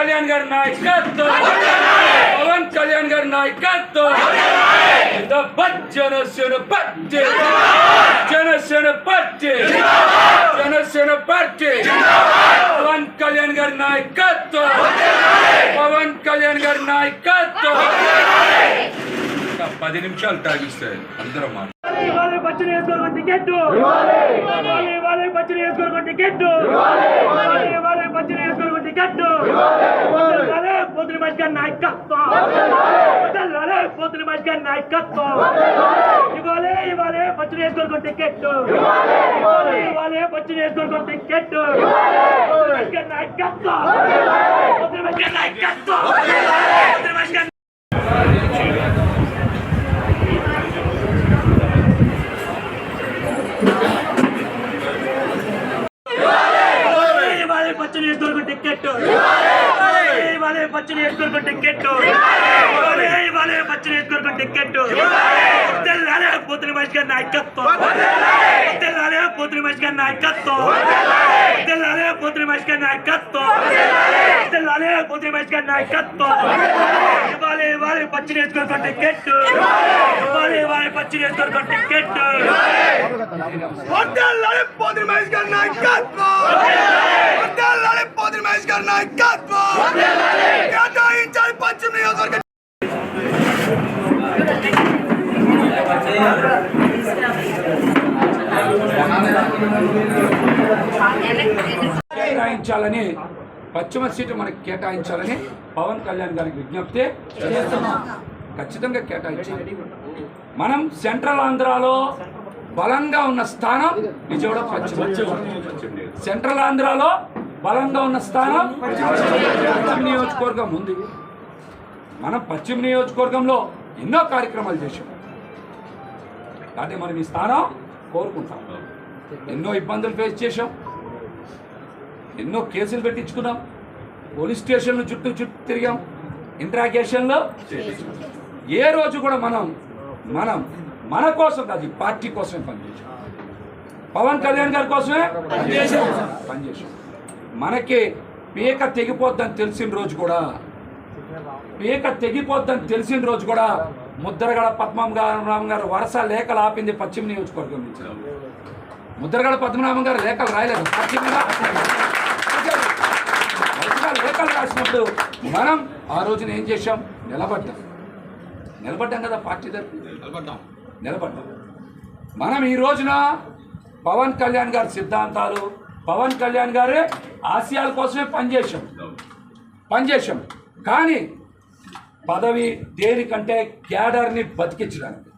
కళ్యాణ్ గారి నాయకత్వం పవన్ కళ్యాణ్ గారి నాయకత్వం జిందాబాద్ Janasena Party Janasena Party Janasena Party Pawan Kalyan గారి నాయకత్వం పవన్ కళ్యాణ్ గారి నాయకత్వం ఇంకా పది నిమిషాలు తాగిస్తాయి అందరం మాట ఇవాళ పచ్చని వేసుకోవడం టికెట్ ఇవాళ పచ్చని వేసుకోవడం టికెట్ పొద్దున మార్చుకొని నాయకత్వం వదలాలే పొద్దున మార్చుకొని నాయకత్వం ఇవాళ ఇవాళ పచ్చని వేసుకోవడం టికెట్ ఇవాళ పచ్చని వేసుకోవడం టికెట్ మార్చుకొని నాయకత్వం పొద్దున మార్చుకొని నాయకత్వం ఇవాళ పచ్చని వేసుకోవడం టికెట్ ఇవాళ పచ్చని వేసుకోవడం టికెట్ తెల్లాలే పోతున్న మనిషిగా నాయకత్వం తెల్లాలే పోతున్న మనిషిగా నాయకత్వం తెల్లాలే పోతున్న మనిషిగా నాయకత్వం తెల్లాలే పోతున్న మనిషిగా నాయకత్వం ఇవాళ ఇవాళ పచ్చని వేసుకోవడం టికెట్ ఇవాళ ఇవాళ పచ్చని వేసుకోవడం టికెట్ అద్దెల్లాలి పోతురు మేస్ గారి నాయకత్వం అద్దెల్లాలి పోతురు మేస్ గారి నాయకత్వం కేటాయించాలి కేటాయించాలని పశ్చిమ సీటు మనకి కేటాయించాలని పవన్ కళ్యాణ్ గారికి విజ్ఞప్తి ఖచ్చితంగా కేటాయించాలి. మనం సెంట్రల్ ఆంధ్రాలో బలంగా ఉన్న స్థానం విజయవాడ పశ్చిమ సెంట్రల్ ఆంధ్రాలో బలంగా ఉన్న స్థానం పశ్చిమ నియోజకవర్గం ఉంది. మనం పశ్చిమ నియోజకవర్గంలో ఎన్నో కార్యక్రమాలు చేశాం. కాబట్టి మనం ఈ స్థానం కోరుకుంటాం. ఎన్నో ఇబ్బందులు ఫేస్ చేశాం. ఎన్నో కేసులు పెట్టించుకున్నాం. పోలీస్ స్టేషన్లు చుట్టూ చుట్టూ తిరిగాం. ఇంట్రాగేషన్లో ఏ రోజు కూడా మనం మనం మన కోసం కాదు పార్టీ కోసమే పనిచేసాం పవన్ కళ్యాణ్ గారి కోసమే పనిచేసాం పనిచేసాం మనకి పీక తెగిపోద్దని తెలిసిన రోజు కూడా పీక తెగిపోద్దని తెలిసిన రోజు కూడా ముద్రగడ పద్మం గారు రామ్ గారు వరుస లేఖలు ఆపింది పశ్చిమ నియోజకవర్గం నుంచి. ముద్రగడ పద్మనాభం గారు లేఖలు రాయలేదు. పశ్చిమ లేఖలు రాసినప్పుడు మనం ఆ రోజున ఏం చేశాం? నిలబడ్డాం. నిలబడ్డాం కదా పార్టీ తరఫు నిలబడ్డాం. నిలబడ్డాం. మనం ఈ రోజున పవన్ కళ్యాణ్ గారి సిద్ధాంతాలు పవన్ కళ్యాణ్ గారి ఆశయాల కోసమే పనిచేశాం. పనిచేశాం. కానీ పదవి దేనికంటే క్యాడర్ని బతికించడానికి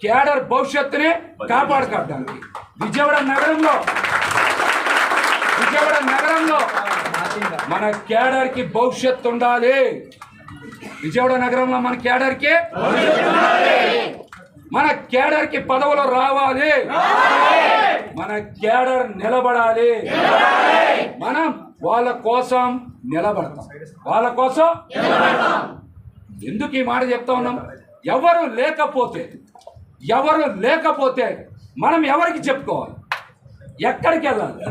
క్యాడర్ భవిష్యత్తుని కాపాడుకోవడానికి విజయవాడ నగరంలో విజయవాడ నగరంలో మన క్యాడర్కి భవిష్యత్తు ఉండాలి. విజయవాడ నగరంలో మన క్యాడర్కి మన క్యాడర్కి పదవులు రావాలి. మన క్యాడర్ నిలబడాలి. మనం వాళ్ళ కోసం నిలబడతాం. వాళ్ళ కోసం ఎందుకు ఈ మాట చెప్తా ఉన్నాం? ఎవరు లేకపోతే ఎవరు లేకపోతే మనం ఎవరికి చెప్పుకోవాలి? ఎక్కడికి వెళ్ళాలి?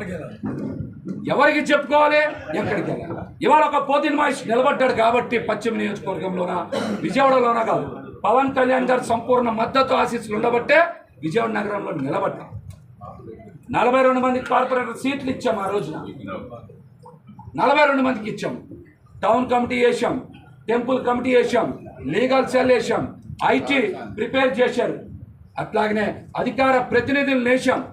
ఎవరికి చెప్పుకోవాలి? ఎక్కడికి వెళ్ళాలి? ఇవాళ ఒక పోతిన మహేష్ నిలబడ్డాడు కాబట్టి పశ్చిమ నియోజకవర్గంలోన విజయవాడలోనా కాదు. పవన్ కళ్యాణ్ గారు సంపూర్ణ మద్దతు ఆశీస్సులు ఉండబట్టే విజయవాడ నగరంలో నిలబడ్డాం. నలభై రెండు మంది కార్పొరేటర్ సీట్లు ఇచ్చాం ఆ రోజున. నలభై రెండు మందికి ఇచ్చాం. టౌన్ కమిటీ వేసాం. టెంపుల్ కమిటీ వేసాం. లీగల్ సెల్ వేసాం. ఐటీ ప్రిపేర్ చేశారు. అట్లాగనే అధికార ప్రతినిధులు వేసాం.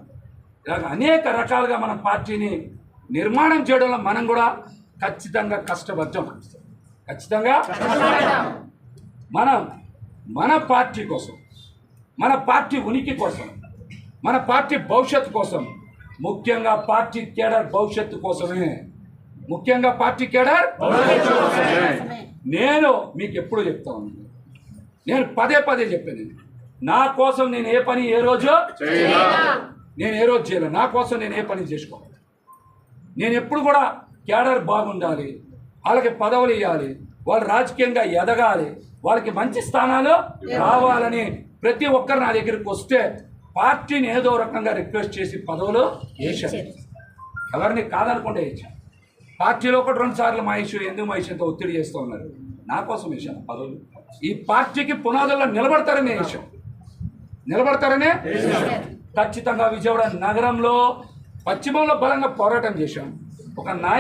ఇలాగ అనేక రకాలుగా మన పార్టీని నిర్మాణం చేయడంలో మనం కూడా ఖచ్చితంగా కష్టపడతాం. ఖచ్చితంగా మనం మన పార్టీ కోసం మన పార్టీ ఉనికి కోసం మన పార్టీ భవిష్యత్తు కోసం ముఖ్యంగా పార్టీ కేడర్ భవిష్యత్తు కోసమే. ముఖ్యంగా పార్టీ కేడర్ నేను మీకు ఎప్పుడు చెప్తా ఉన్నాను. నేను పదే పదే చెప్పాను. నా కోసం నేను ఏ పని ఏ రోజు నేను ఏ రోజు చేయను. నా కోసం నేను ఏ పని చేసుకోను. నేను ఎప్పుడు కూడా క్యాడర్ బాగుండాలి వాళ్ళకి పదవులు ఇవ్వాలి వాళ్ళు రాజకీయంగా ఎదగాలి వాళ్ళకి మంచి స్థానాలు రావాలని ప్రతి ఒక్కరు నా దగ్గరికి వస్తే పార్టీని ఏదో రకంగా రిక్వెస్ట్ చేసి పదవులు వేశాను ఎవరిని కాదనుకుంటే వేసాను పార్టీలో ఒకటి రెండు సార్లు మహేష్ ఎందుకు మా ఎంత ఒత్తిడి చేస్తూ ఉన్నారు? నా కోసం వేశాను పదవులు. ఈ పార్టీకి పునాదుల్లో నిలబడతారనే వేశాం నిలబడతారనే ఖచ్చితంగా విజయవాడ నగరంలో పశ్చిమంలో బలంగా పోరాటం చేశాం. ఒక నాయకు